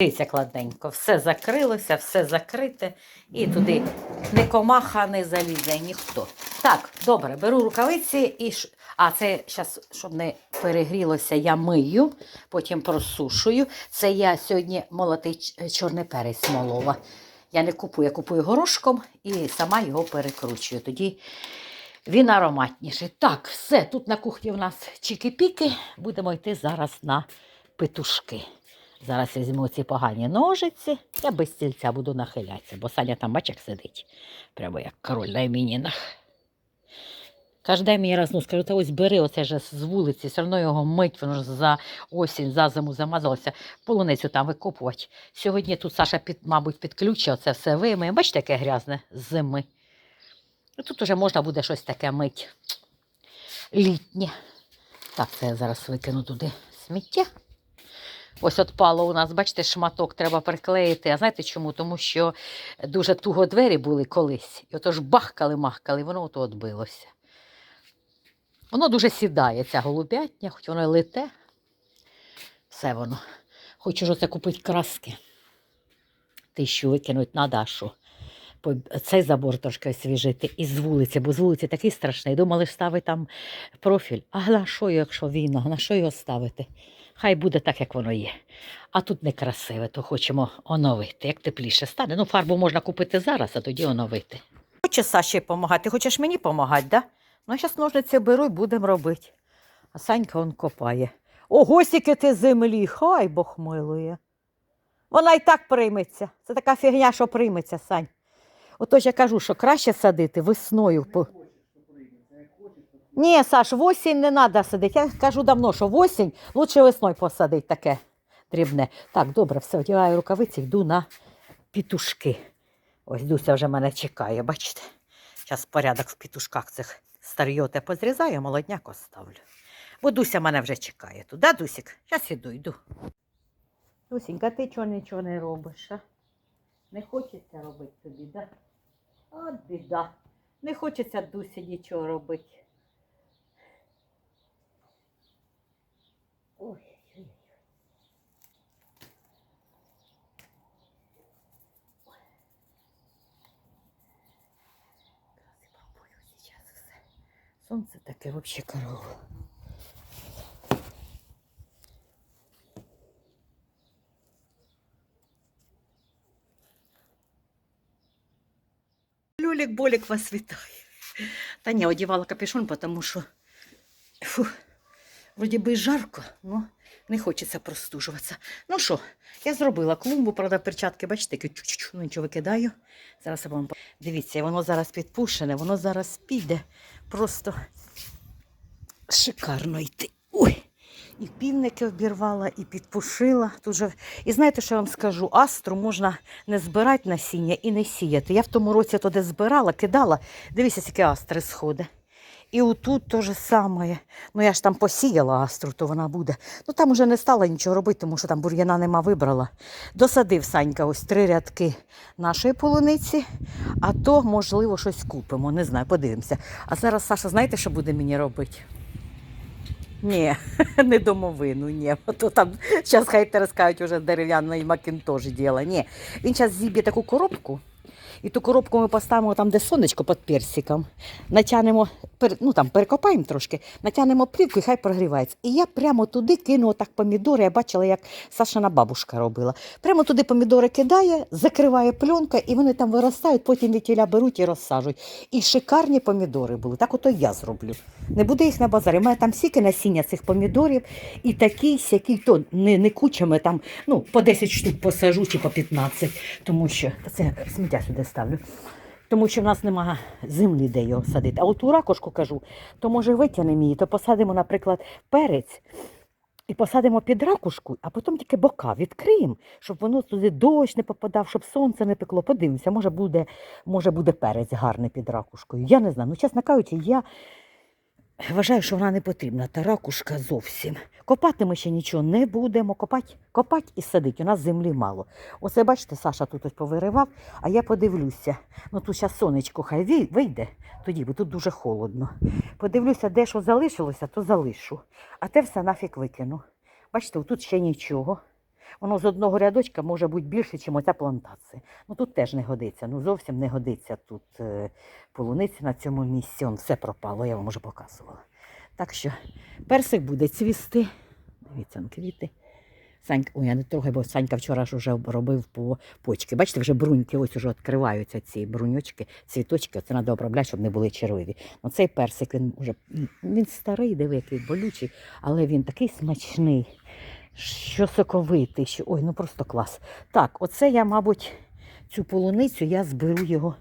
Дивіться кладненько, все закрилося, все закрите, і туди не комаха не залізе, ніхто. Так, добре, беру рукавиці і. А це зараз, щоб не перегрілося, я мию, потім просушую. Це я сьогодні молотий чорний перець молола. Я не купую, я купую горошком і сама його перекручую. Тоді він ароматніший. Так, все, тут на кухні у нас чики-піки. Будемо йти зараз на петушки. Зараз візьму ці погані ножиці. Я без стільця буду нахилятися, бо Саня там бачик сидить. Прямо як король на імінінах. Кожен день мені раз ну, скажу, та ось бери оце ж з вулиці, все одно його мить, воно ж за осінь, за зиму замазалося, полуницю там викопувати. Сьогодні тут Саша, під, мабуть, підключить оце все вимиє. Бачите, яке грязне з зими. Тут уже можна буде щось таке мить літнє. Так, це я зараз викину туди сміття. Ось отпало у нас, бачите, шматок треба приклеїти. А знаєте чому? Тому що дуже туго двері були колись. І отож бахкали-махкали, воно ото відбилося. Воно дуже сідає, ця голубятня, хоч воно й лите. Все воно. Хочу ж оце купити краски. Тисячу викинуть на Дашу. Цей забор трошки освіжити і з вулиці, бо з вулиці такий страшний. Думали ставити там профіль. А на що, якщо війна, на що його ставити? Хай буде так, як воно є. А тут некрасиве, то хочемо оновити. Як тепліше стане. Ну, фарбу можна купити зараз, а тоді оновити. Хоче Саші допомагати, ти хочеш мені допомагати, да? Ну, я зараз ножниці беру і будемо робити. А Санька он копає. Ого, скільки ти землі, хай Бог милує. Вона і так прийметься. Це така фігня, що прийметься, Сань. Отож я кажу, що краще садити весною. Ні, Саш, в осінь не треба садити. Я кажу давно, що в осінь лучше весною посадити таке дрібне. Так, добре, все, одягаю рукавиці, йду на пітушки. Ось Дуся вже мене чекає, бачите? Зараз порядок в пітушках цих старйоте позрізаю, молодняк оставлю. Бо Дуся мене вже чекає тут. Да, Дусік? Зараз іду, йду. Дусінька, ти чого нічого не робиш? а? Не хочеться робити тобі, да? От біда. Не хочеться Дусі нічого робити. Ой, ой, ой. Зараз я пробую сейчас все. Сонце таке вообще корова. Люлік Болік вас вітає. Та ні, одягала капюшон, тому що фу, вроді би і жарко, але не хочеться простужуватися. Ну що, я зробила клумбу, правда, перчатки, бачите, такі чу-чу-чу, ну нічого викидаю. Зараз я вам дивіться, воно зараз підпушене, воно зараз піде просто шикарно йти. Ой! І півники обірвала, і підпушила. Тут же... І знаєте, що я вам скажу? Астру можна не збирати насіння і не сіяти. Я в тому році туди збирала, кидала. Дивіться, скільки астри сходить. І отут те же саме. Ну я ж там посіяла астру, то вона буде. Ну там уже не стала нічого робити, тому що там бур'яна нема вибрала. Досадив Санька ось три рядки нашої полуниці, а то, можливо, щось купимо. Не знаю, подивимося. А зараз Саша, знаєте, що буде мені робити? Ні, не домовину, ні. То там зараз хайтери скажуть, уже дерев'яний макінтош діла. Ні. Він зараз зіб'є таку коробку, і ту коробку ми поставимо там, де сонечко під персиком. Натягнемо, ну там перекопаємо трошки, натягнемо плівку і хай прогрівається. І я прямо туди кину отак помідори. Я бачила, як Сашина бабушка робила. Прямо туди помідори кидає, закриває пленка, і вони там виростають, потім від тіля беруть і розсаджують. І шикарні помідори були. Так ото я зроблю. Не буде їх на базарі. У мене там стільки насіння цих помідорів, і такий сякий, то не, не кучами, там ну, по 10 штук посажу чи по 15, тому що це сміття сюди ставлю. Тому що в нас немає землі, де його садити. А от у ракушку кажу, то може витягнемо її, то посадимо, наприклад, перець. І посадимо під ракушку, а потім тільки бока відкриємо, щоб воно туди дощ не попадав, щоб сонце не пекло. Подивимося, може буде, може буде перець гарний під ракушкою. Я не знаю. Ну, чесно кажучи, я вважаю, що вона не потрібна, та ракушка зовсім. Копати ми ще нічого не будемо. Копати, копати і садити. У нас землі мало. Оце, бачите, Саша тут ось повиривав, а я подивлюся. Ну тут зараз сонечко хай вийде, тоді, бо тут дуже холодно. Подивлюся, де що залишилося, то залишу. А те все нафіг викину. Бачите, тут ще нічого. Воно з одного рядочка може бути більше, ніж оця плантація. Ну тут теж не годиться. Ну зовсім не годиться тут е, полуниці на цьому місці. Он все пропало, я вам вже показувала. Так що персик буде цвісти. Дивіться, квіти. Санька, ой, я не трогаю, бо Санька вчора ж вже робив по почки. Бачите, вже бруньки ось уже відкриваються ці бруньочки, цвіточки. Це треба обробляти, щоб не були червиві. Ну цей персик, він вже він старий, диви, який болючий, але він такий смачний, що соковитий, що ой, ну просто клас. Так, оце я, мабуть, цю полуницю я зберу його.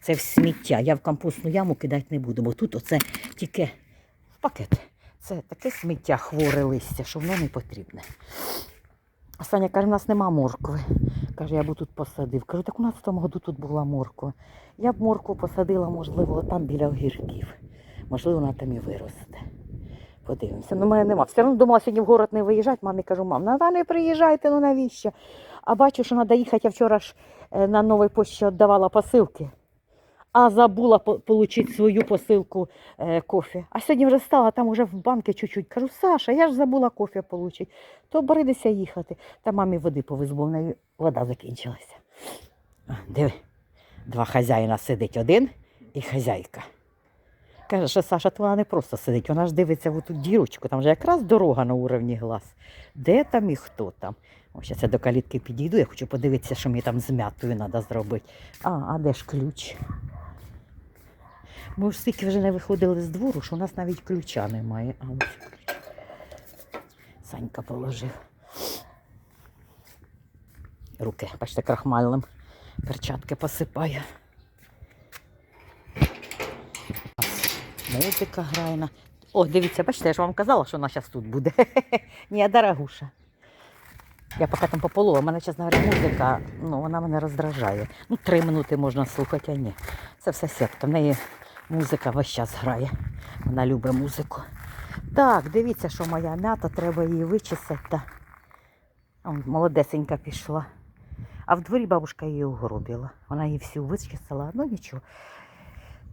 Це в сміття. Я в компостну яму кидати не буду, бо тут оце тільки пакет. Це таке сміття хворе листя, що воно не потрібне. А Саня каже, у нас нема моркви. Каже, я б тут посадив. Кажу, так у нас в тому году тут була морква. Я б моркву посадила, можливо, там біля огірків. Можливо, вона там і виросте. Подивимося. Ну, мене нема. Все одно думала сьогодні в город не виїжджати. Мамі кажу, мам, ну та не приїжджайте, ну навіщо? А бачу, що треба їхати. Я вчора ж е, на новій пошті віддавала посилки, а забула отримати свою посилку е, кофе. А сьогодні вже стала, там вже в банки чуть-чуть. Кажу, Саша, я ж забула кофе отримати. То боридися їхати. Та мамі води повезу, бо в неї вода закінчилася. Диви, два хазяїна сидить один і хазяйка. Каже, Саша, то вона не просто сидить, вона ж дивиться в ту дірочку, там вже якраз дорога на уровні глаз. Де там і хто там? Ось я до калітки підійду, я хочу подивитися, що мені там з м'ятою треба зробити. А, а де ж ключ? Ми ж стільки вже не виходили з двору, що у нас навіть ключа немає. А ось ключ. Санька положив. Руки, бачите, крахмальним. Перчатки посипає. Музика грає на. О, дивіться, бачите, я ж вам казала, що вона зараз тут буде. Ні, дорогуша. Я поки там пополова, у мене, чесно говоря, музика, ну, вона мене роздражає. Ну, три минути можна слухати, а ні. Це все сетка. В неї музика весь час грає. Вона любить музику. Так, дивіться, що моя м'ята, треба її вичесати. Та... Молодесенька пішла. А в дворі бабушка її угробила. Вона її всю вичесала, ну нічого.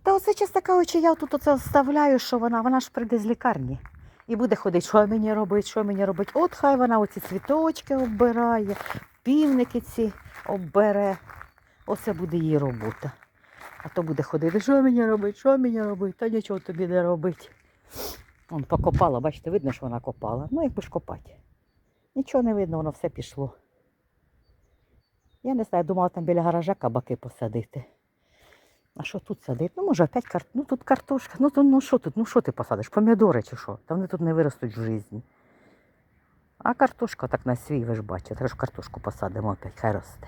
Та оце, чесно кажучи, я тут оце вставляю, що вона, вона ж прийде з лікарні. І буде ходити, що мені робить, що мені робить. От хай вона оці цвіточки оббирає, півники ці оббере. Оце буде її робота. А то буде ходити, що мені робить, що мені робить, та нічого тобі не робить. Вон покопала, бачите, видно, що вона копала. Ну, якби ж копати. Нічого не видно, воно все пішло. Я не знаю, думала там біля гаража кабаки посадити. А що тут садити? Ну, може, опять кар... ну, тут картошка. Ну, то, ну що тут? Ну що ти посадиш? Помідори чи що? Та вони тут не виростуть в житті. А картошка так на свій, ви ж бачите. Треба ж картошку посадимо опять, хай росте.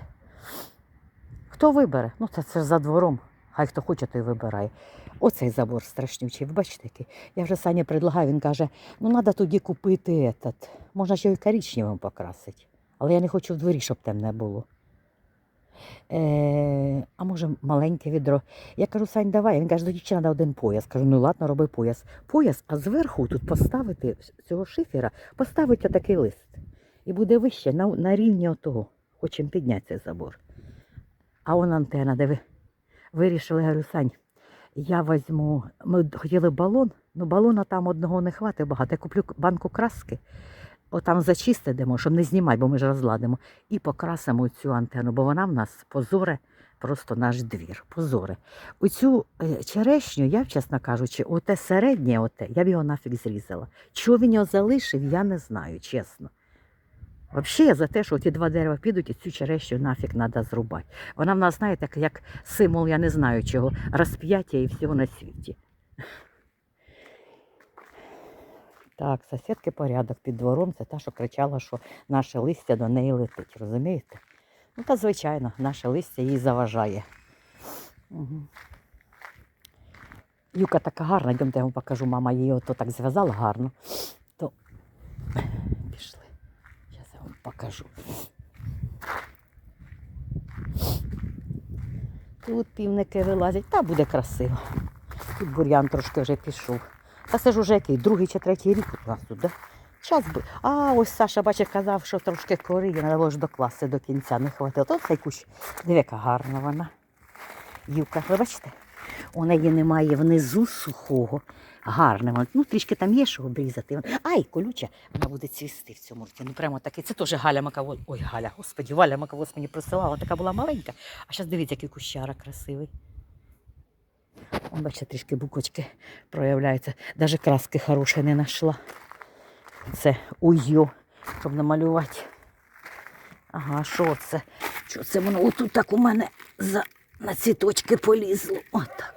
Хто вибере? Ну, це, це ж за двором. Хай хто хоче, той вибирає. Оцей забор страшнючий. Ви бачите який? Я вже Сані предлагаю, він каже, ну треба тоді купити этот. Можна ще й коричневим покрасити. Але я не хочу в дворі, щоб темне було. Е, а може маленьке відро. Я кажу, Сань, давай. Він каже, дівчини треба один пояс. Кажу, ну ладно, роби пояс. Пояс, а зверху тут поставити цього шифера, поставити отакий лист. І буде вище на, на рівні отого. Хочемо підняти цей забор. А он антена, де ви вирішили, говорю, Сань, я візьму, ми хотіли балон, ну балона там одного не хватить багато. Я куплю банку краски, отам зачистимо, щоб не знімати, бо ми ж розладимо. І покрасимо цю антенну, бо вона в нас позоре просто наш двір. Позоре. Оцю е, черешню, я, чесно кажучи, оте середнє, оте, я б його нафіг зрізала. Чого він його залишив, я не знаю, чесно. Взагалі я за те, що ті два дерева підуть і цю черешню нафіг треба зрубати. Вона в нас, знаєте, як символ, я не знаю чого, розп'яття і всього на світі. Так, сусідки порядок під двором, це та, що кричала, що наше листя до неї летить, розумієте? Ну, та звичайно, наше листя їй заважає. Угу. Юка така гарна, йдемте я вам покажу, мама її ото так зв'язала гарно. То пішли. Зараз я вам покажу. Тут півники вилазять, та буде красиво. Тут бур'ян трошки вже пішов. Та це ж уже який, другий чи третій рік у нас тут, да? Час би. А, ось Саша, бачиш, казав, що трошки кори, треба було ж докласти до кінця, не хватило. То цей кущ, диви, яка гарна вона. Юка, ви бачите? У неї немає внизу сухого. гарне. Воно, Ну, трішки там є, що обрізати. Ай, колюча, вона буде цвісти в цьому році. Ну, прямо таке. Це теж Галя Маковоз. Ой, Галя, господі, Валя Маковоз мені присилала. Така була маленька. А зараз дивіться, який кущара красивий. Он, бачите, трішки буквочки проявляються. Навіть краски хороші не знайшла. Це уйо, щоб намалювати. Ага, що це? Що це воно отут так у мене за... на цвіточки полізло. Отак.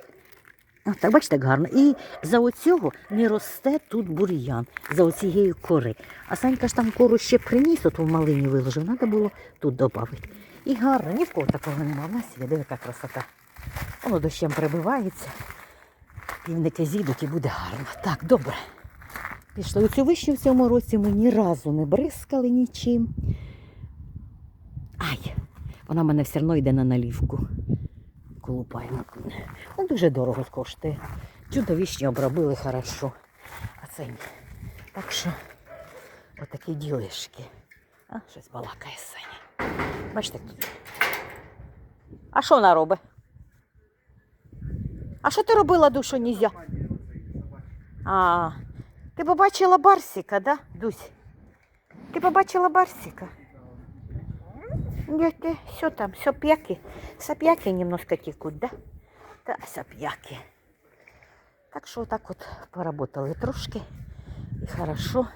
Отак, бачите, як гарно. І за оцього не росте тут бур'ян, за оцієї кори. А Санька ж там кору ще приніс, от в малині виложив, треба було тут додати. І гарно, ні в кого такого немає. В нас є, диви, яка красота. Воно дощем прибивається. Півники зійдуть і буде гарно. Так, добре. Пішли. У цю вишню в цьому році ми ні разу не бризкали нічим. Ай, вона в мене все одно йде на налівку. Колупаємо. Ну, дуже дорого коштує. Чудо вишні обробили хорошо. А це ні. Так що отакі ділишки. А, щось балакає Саня. Бачите, тут. А що вона робить? А що ти робила, душу, нельзя? А, ти побачила Барсіка, да, Дусь? Ти побачила Барсіка? Нет, э, все там, сопьяки. Сопьяки немножко текут, да? Да, сопьяки. Так що так от поработали трошки. І хорошо.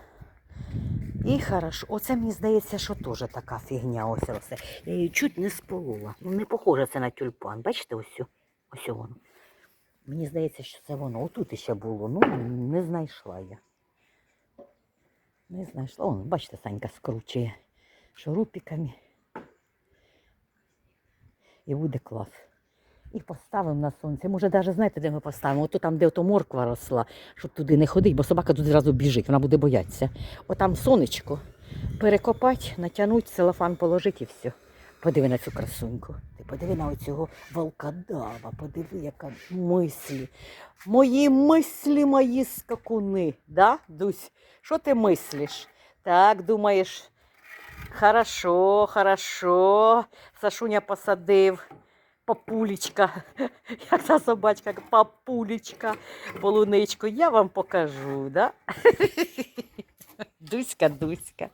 І хорошо. Оце мені здається, що теж така фігня ось росте. Я її чуть не сполола. Ну, не похоже це на тюльпан. Бачите, ось, ось воно. Мені здається, що це воно. Отут ще було. Ну, не знайшла я. Не знайшла. О, бачите, Санька скручує шурупиками. І буде клас. І поставимо на сонце. Може, навіть знаєте, де ми поставимо? Ото там, де ото морква росла, щоб туди не ходить, бо собака туди зразу біжить, вона буде боятися. Отам сонечко перекопати, натягнути, целофан положити і все. Подиви на цю красуньку. Подиви на оцього волкодава, подиви, яка мислі. Мої мислі, мої скакуни. Да, Дусь? Що ти мислиш? Так, думаєш, хорошо, хорошо. Сашуня посадив. Папулечка, як та собачка, папулечка, полуничку. Я вам покажу, да? Дуська, Дуська.